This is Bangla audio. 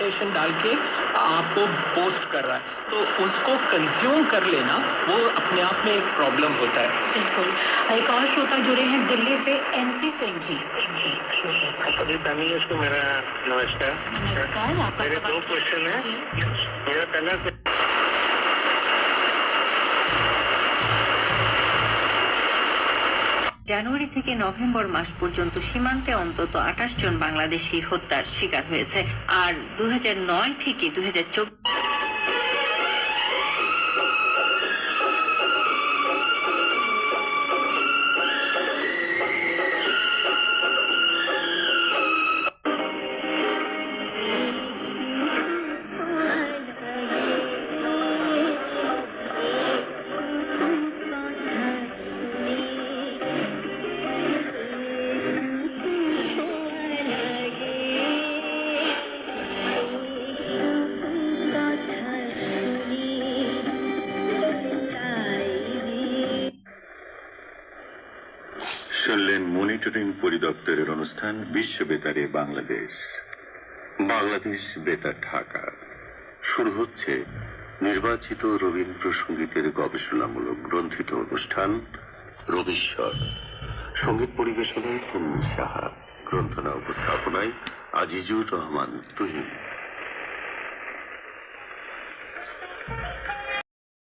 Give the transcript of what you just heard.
इनविटेशन डाल के आपको पोस्ट कर रहा है। तो उसको कंज्यूम कर लेना वो अपने आप में एक प्रॉब्लम होता है। बिल्कुल। एक और श्रोता जुड़े हैं दिल्ली से एनपी सिंह जी। सभी फैमिली को मेरा नमस्कार। नमस्कार मेरे दो क्वेश्चन है। मेरा पहला জানুয়ারি থেকে নভেম্বর মাস পর্যন্ত সীমান্তে অন্তত আঠাশ জন বাংলাদেশি হত্যার শিকার হয়েছে। আর দু হাজার নয় থেকে দু হাজার চব্বিশ শুনলেন মনিটরিং পরিদপ্তরের অনুষ্ঠান বিশ্ব বেতারে বাংলাদেশ। বাংলাদেশ বেতার ঢাকা। শুরু হচ্ছে নির্বাচিত রবীন্দ্রসঙ্গীতের গবেষণামূলক গ্রন্থিত অনুষ্ঠান রবিশ্বর। সংগীত পরিবেশনায় সাহা, গ্রন্থনা উপস্থাপনায় আজিজুর রহমান তুহিন।